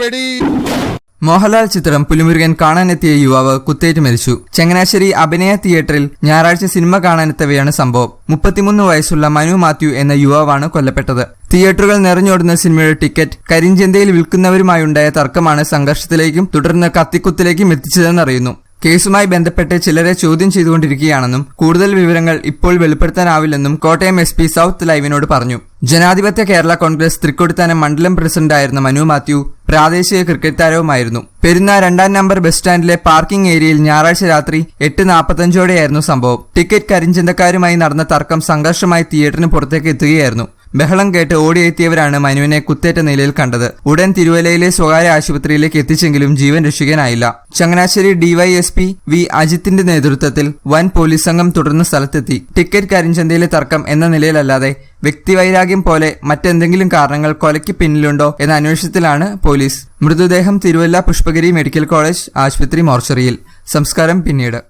വെടി. മോഹൻലാൽ ചിത്രം പുലിമുരുകൻ കാണാനെത്തിയ യുവാവ് കുത്തേറ്റ് മരിച്ചു. ചങ്ങനാശ്ശേരി അഭിനയ തിയേറ്ററിൽ ഞായറാഴ്ച സിനിമ കാണാനെത്തവെയാണ് സംഭവം. മുപ്പത്തിമൂന്ന് വയസ്സുള്ള മനു മാത്യു എന്ന യുവാവാണ് കൊല്ലപ്പെട്ടത്. തിയേറ്ററുകൾ നിറഞ്ഞോടുന്ന സിനിമയുടെ ടിക്കറ്റ് കരിഞ്ചന്തയിൽ വിൽക്കുന്നവരുമായുണ്ടായ തർക്കമാണ് സംഘർഷത്തിലേക്കും തുടർന്ന് കത്തിക്കുത്തിലേക്കും എത്തിച്ചതെന്നറിയുന്നു. കേസുമായി ബന്ധപ്പെട്ട് ചിലരെ ചോദ്യം ചെയ്തുകൊണ്ടിരിക്കുകയാണെന്നും കൂടുതൽ വിവരങ്ങൾ ഇപ്പോൾ വെളിപ്പെടുത്താനാവില്ലെന്നും കോട്ടയം എസ് പി സൗത്ത് ലൈവിനോട് പറഞ്ഞു. ജനാധിപത്യ കേരള കോൺഗ്രസ് തൃക്കൊടിത്താനം മണ്ഡലം പ്രസിഡന്റായിരുന്ന മനു മാത്യു പ്രാദേശിക ക്രിക്കറ്റ് താരവുമായിരുന്നു. പെരുന്ന രണ്ടാം നമ്പർ ബസ് സ്റ്റാൻഡിലെ പാർക്കിംഗ് ഏരിയയിൽ ഞായറാഴ്ച രാത്രി എട്ട് നാൽപ്പത്തഞ്ചോടെയായിരുന്നു സംഭവം. ടിക്കറ്റ് കരിഞ്ചന്തക്കാരുമായി നടന്ന തർക്കം സംഘർഷമായി തിയേറ്ററിന് പുറത്തേക്ക് എത്തുകയായിരുന്നു. ബഹളം കേട്ട് ഓടിയെത്തിയവരാണ് മനുവിനെ കുത്തേറ്റ നിലയിൽ കണ്ടത്. ഉടൻ തിരുവല്ലയിലെ സ്വകാര്യ ആശുപത്രിയിലേക്ക് എത്തിച്ചെങ്കിലും ജീവൻ രക്ഷിക്കാനായില്ല. ചങ്ങനാശ്ശേരി ഡിവൈഎസ്പി വി അജിത്തിന്റെ നേതൃത്വത്തിൽ വൻ പോലീസ് സംഘം തുടർന്ന് സ്ഥലത്തെത്തി. ടിക്കറ്റ് കരിഞ്ചന്തയിലെ തർക്കം എന്ന നിലയിലല്ലാതെ വ്യക്തിവൈരാഗ്യം പോലെ മറ്റെന്തെങ്കിലും കാരണങ്ങൾ കൊലയ്ക്ക് പിന്നിലുണ്ടോ എന്ന അന്വേഷണത്തിലാണ് പോലീസ്. മൃതദേഹം തിരുവല്ല പുഷ്പഗിരി മെഡിക്കൽ കോളേജ് ആശുപത്രി മോർച്ചറിയിൽ. സംസ്കാരം പിന്നീട്.